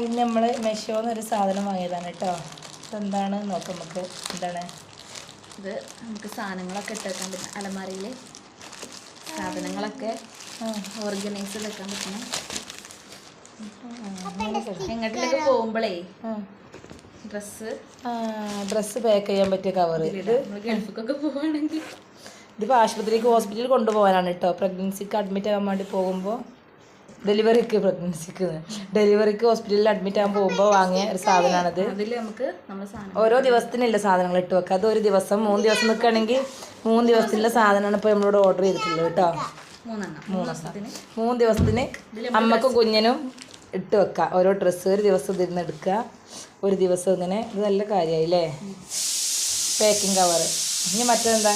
ഇന്ന് നമ്മൾ മെഷോന്ന് ഒരു സാധനം വാങ്ങിയതാണ് കേട്ടോ. ഇതെന്താണ്? നോക്കാം നമുക്ക് എന്താണ്? ഇത് നമുക്ക് സാധനങ്ങളൊക്കെ ഇട്ടേക്കാൻ പറ്റും. അലമാരയിൽ സാധനങ്ങളൊക്കെ ഓർഗനൈസ് ചെയ്തേക്കാൻ വെക്കാൻ പറ്റണം എങ്ങോട്ടിലൊക്കെ പോകുമ്പോഴേ ഡ്രസ്സ് ഡ്രസ്സ് പാക്ക് ചെയ്യാൻ പറ്റിയ കവർ ഇത് ഗൾഫിക്കൊക്കെ പോവുകയാണെങ്കിൽ ഇതിപ്പോൾ ആശുപത്രിക്ക് ഹോസ്പിറ്റലിൽ കൊണ്ടുപോകാനാണ് കേട്ടോ. പ്രഗ്നൻസിക്ക് അഡ്മിറ്റ് ആകാൻ വേണ്ടി പോകുമ്പോൾ ഡെലിവറിക്ക് പ്രഗ്നൻസിക്ക്. ഡെലിവറിക്ക് ഹോസ്പിറ്റലിൽ അഡ്മിറ്റ് ആകാൻ പോകുമ്പോൾ വാങ്ങിയ ഒരു സാധനമാണത് ഓരോ ദിവസത്തിനില്ല സാധനങ്ങൾ ഇട്ട് വെക്കുക. അത് ഒരു ദിവസം മൂന്ന് ദിവസം നിൽക്കുകയാണെങ്കിൽ മൂന്ന് ദിവസത്തിനുള്ള സാധനമാണ് ഇപ്പോൾ നമ്മളോട് ഓർഡർ ചെയ്തിട്ടുള്ളത് കേട്ടോ. മൂന്നെണ്ണം. മൂന്ന് ദിവസത്തിന്. അമ്മക്കും കുഞ്ഞിനും ഇട്ട് വെക്കുക. ഓരോ ഡ്രസ്സ് ഒരു ദിവസം ഇതിരുന്ന് എടുക്കുക. ഒരു ദിവസം ഇങ്ങനെ. ഇത് നല്ല കാര്യമായി അല്ലേ പാക്കിംഗ് കവർ ഇനി മറ്റെന്താ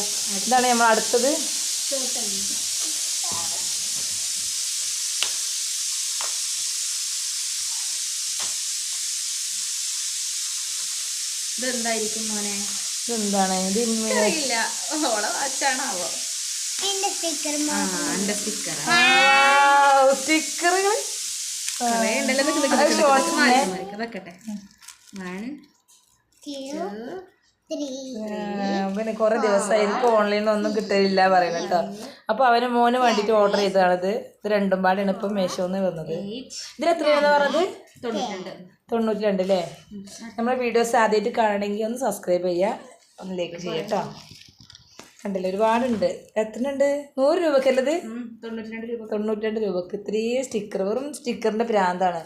ഇതാണ് നമ്മൾ അടുത്തത്. ഇതെന്തായിരിക്കും മോനെ? ഇതെന്താണ്? ഇത് അറിയില്ല ഓളെ വാച്ചാണാവോ? സ്റ്റിക്കർ സ്റ്റിക്കറുകൾ കുറേ ഉണ്ടല്ലോ. വെക്കട്ടെ വൺ പിന്നെ കുറെ ദിവസമായി എനിക്ക് ഓൺലൈനിൽ ഒന്നും കിട്ടലില്ല പറയുന്നത് കേട്ടോ. അപ്പൊ അവന് മോന് വേണ്ടിട്ട് ഓർഡർ ചെയ്തതാണിത്. ഇത് രണ്ടും പാടാണ് ഇപ്പം മേശോന്ന് വന്നത്. ഇതിൽ എത്രയാണെന്ന് പറഞ്ഞത്? തൊണ്ണൂറ്റി രണ്ട് അല്ലേ? നമ്മുടെ വീഡിയോസ് ആദ്യമായിട്ട് കാണണമെങ്കിൽ ഒന്ന് സബ്സ്ക്രൈബ് ചെയ്യുക. ഒന്ന് ലൈക്ക് ചെയ്യുക കേട്ടോ. കണ്ടില്ലേ? ഒരുപാടുണ്ട്. എത്ര ഉണ്ട് നൂറ് രൂപക്കല്ലത് തൊണ്ണൂറ്റി രണ്ട് രൂപക്ക്. ഇത്രയും സ്റ്റിക്കർ വെറും സ്റ്റിക്കറിന്റെ പ്രാന്താണ്.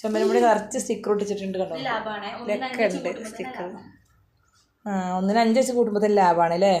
ചുമരുമ്പടി കറച്ച് സ്റ്റിക്കർ ഒട്ടിച്ചിട്ടുണ്ട് കണ്ടോ? ഉണ്ട് സ്റ്റിക്കർ ആ ഒന്നിന് അഞ്ച് വെച്ച് കൂട്ടുമ്പോൾ ലാഭമാണ് അല്ലേ